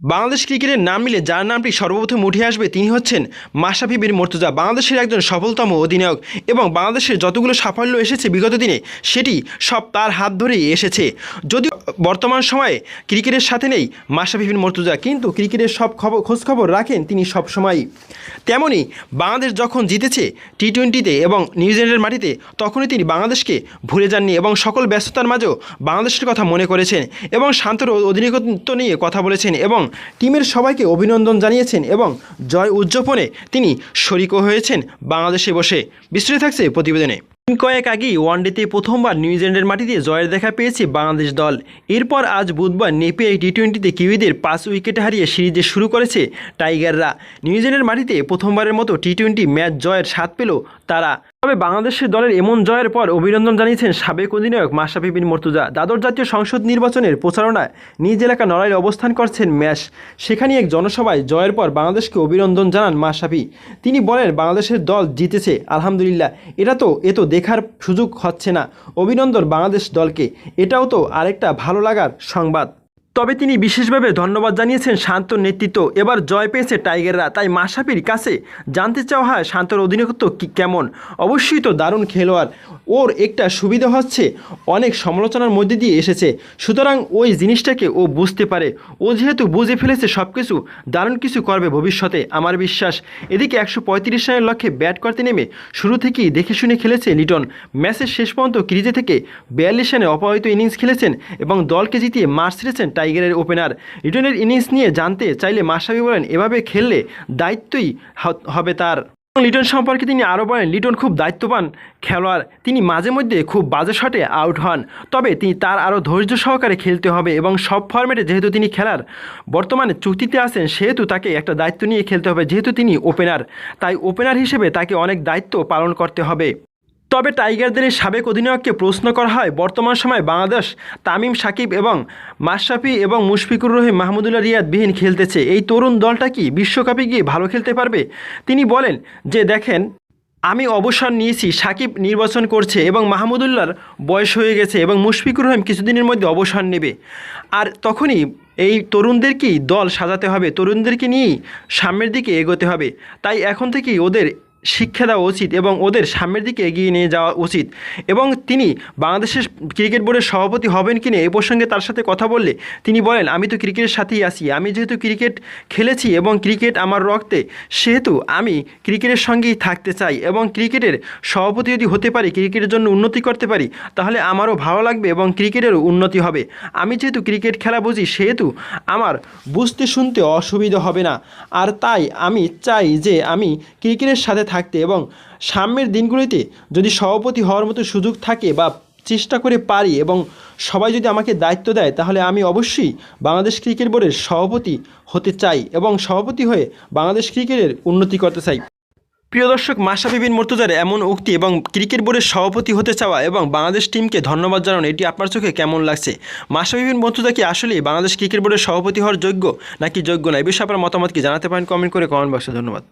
বাংলাদেশ ক্রিকেটের নাম নিলে যার নামটি সর্বপ্রথম উঠে আসবে তিনি হচ্ছেন মাশরাফি বিন মর্তুজা, বাংলাদেশের একজন সফলতম অধিনায়ক এবং বাংলাদেশের যতগুলো সাফল্য এসেছে বিগত দিনে, সেটি সব তার হাত ধরেই এসেছে। যদিও বর্তমান সময়ে ক্রিকেটের সাথে নেই মাশরাফি বিন মর্তুজা, কিন্তু ক্রিকেটের সব খবর খোঁজখবর রাখেন তিনি সব সময়ই তেমনই বাংলাদেশ যখন জিতেছে টি টোয়েন্টিতে এবং নিউজিল্যান্ডের মাটিতে, তখনই তিনি বাংলাদেশকে ভুলে যাননি এবং সকল ব্যস্ততার মাঝেও বাংলাদেশের কথা মনে করেছেন এবং শান্তর অধিনায়কত্ব নিয়ে কথা বলেছেন এবং টিমের সবাইকে অভিনন্দন জানিয়েছেন এবং জয় উদযাপনে তিনি শরিকও হয়েছেন বাংলাদেশে বসে। বিস্তৃত থাকছে প্রতিবেদনে। কয়েক আগেই ওয়ানডেতে প্রথমবার নিউজিল্যান্ডের মাটিতে জয়ের দেখা পেয়েছে বাংলাদেশ দল। এরপর আজ বুধবার নেপিয়ার টি টোয়েন্টিতে কিউইদের পাঁচ উইকেট হারিয়ে সিরিজে শুরু করেছে টাইগাররা। নিউজিল্যান্ডের মাটিতে প্রথমবারের মতো টি টোয়েন্টি ম্যাচ জয়ের স্বাদ পেল তারা। তবে বাংলাদেশের দলের এমন জয়ের পর অভিনন্দন জানিয়েছেন সাবেক অধিনায়ক মাশরাফি বিন মর্তুজা। দাদর জাতীয় সংসদ নির্বাচনের প্রচারণায় নিজ এলাকা নড়াইলে অবস্থান করছেন ম্যাশ। সেখানে এক জনসভায় জয়ের পর বাংলাদেশকে অভিনন্দন জানান মাশরাফি। তিনি বলেন, বাংলাদেশের দল জিতেছে, আলহামদুলিল্লাহ। এটা তো, এ তো দেখার সুযোগ হচ্ছে না। অভিনন্দন বাংলাদেশ দলকে। এটাও তো আরেকটা ভালো লাগার সংবাদ। তবে তিনি বিশেষভাবে ধন্যবাদ জানিয়েছেন শান্ত নেতৃত্ব। এবার জয় পেয়েছে টাইগাররা, তাই মাশরাফির কাছে জানতে চাওয়া হয় শান্তর অধিনায়কত্ব কি কেমন। অবশ্যই তো দারুণ খেলোয়াড়। ওর একটা সুবিধা হচ্ছে, অনেক সমালোচনার মধ্যে দিয়ে এসেছে। সুতরাং ওই জিনিসটাকে ও বুঝতে পারে। ও যেহেতু বুঝে ফেলেছে সব কিছু দারুণ কিছু করবে ভবিষ্যতে, আমার বিশ্বাস। এদিকে একশো পঁয়ত্রিশ রানের লক্ষ্যে ব্যাট করতে নেমে শুরু থেকেই দেখে শুনে খেলেছে লিটন। ম্যাচের শেষ পর্যন্ত ক্রিজে থেকে বিয়াল্লিশ রানে অপহৃত ইনিংস খেলেছেন এবং দলকে জিতিয়ে মার্চ ছেড়েছেন টাইগারের ওপেনার। লিটনের ইনিংস নিয়ে জানতে চাইলে মাশরাফি বলেন, এভাবে খেললে দায়িত্বই হবে তার। লিটন সম্পর্কে তিনি আরও বলেন, লিটন খুব দায়িত্ববান খেলোয়াড়। তিনি মাঝে মধ্যে খুব বাজে শটে আউট হন। তবে তিনি তার আরও ধৈর্য সহকারে খেলতে হবে এবং সব ফরম্যাটে যেহেতু তিনি খেলার বর্তমানে চুক্তিতে আছেন, সেহেতু তাকে একটা দায়িত্ব নিয়ে খেলতে হবে, যেহেতু তিনি ওপেনার। তাই ওপেনার হিসেবে তাকে অনেক দায়িত্ব পালন করতে হবে। তবে টাইগারদের এই সাবেক অধিনায়ককে প্রশ্ন করা হয়, বর্তমান সময়ে বাংলাদেশ তামিম সাকিব এবং মাশরাফি এবং মুশফিকুর রহিম মাহমুদুল্লাহ রিয়াদ বিহীন খেলতেছে। এই তরুণ দলটা কি বিশ্বকাপে গিয়ে ভালো খেলতে পারবে? তিনি বলেন যে, দেখেন, আমি অবসর নিয়েছি, সাকিব নির্বাচন করছে এবং মাহমুদুল্লাহর বয়স হয়ে গেছে এবং মুশফিকুর রহিম কিছুদিনের মধ্যে অবসর নেবে। আর তখনই এই তরুণদেরকেই দল সাজাতে হবে? তরুণদেরকে নিয়েই সামনের দিকে এগোতে হবে। তাই এখন থেকেই ওদের শিক্ষা দেওয়া উচিত এবং ওদের সামনের দিকে এগিয়ে নিয়ে যাওয়া উচিত। এবং তিনি বাংলাদেশের ক্রিকেট বোর্ডের সভাপতি হবেন কি না এই প্রসঙ্গে তার সাথে কথা বললে তিনি বলেন, আমি তো ক্রিকেটের সাথেই আছি। আমি যেহেতু ক্রিকেট খেলেছি এবং ক্রিকেট আমার রক্তে, সেহেতু আমি ক্রিকেটের সঙ্গেই থাকতে চাই এবং ক্রিকেটের সভাপতি যদি হতে পারি, ক্রিকেটের জন্য উন্নতি করতে পারি, তাহলে আমারও ভালো লাগবে এবং ক্রিকেটেরও উন্নতি হবে। আমি যেহেতু ক্রিকেট খেলা বুঝি, সেহেতু আমার বুঝতে শুনতে অসুবিধা হবে না। আর তাই আমি চাই যে আমি ক্রিকেটের সাথে থাকতে এবং সামনের দিনগুলিতে যদি সভাপতি হওয়ার মতো সুযোগ থাকে বা চেষ্টা করে পারি এবং সবাই যদি আমাকে দায়িত্ব দেয়, তাহলে আমি অবশ্যই বাংলাদেশ ক্রিকেট বোর্ডের সভাপতি হতে চাই এবং সভাপতি হয়ে বাংলাদেশ ক্রিকেটের উন্নতি করতে চাই। প্রিয় দর্শক, মাশরাফি বিন মুর্তজার এমন উক্তি এবং ক্রিকেট বোর্ডের সভাপতি হতে চাওয়া এবং বাংলাদেশ টিমকে ধন্যবাদ জানানো, এটি আপনার চোখে কেমন লাগছে? মাশরাফি বিন মুর্তজা কি আসলেই বাংলাদেশ ক্রিকেট বোর্ডের সভাপতি হওয়ার যোগ্য নাকি যোগ্য না? এ বিষয়ে আপনার মতামত কি জানাতে পারেন, কমেন্ট করে কমেন্ট বক্সে ধন্যবাদ।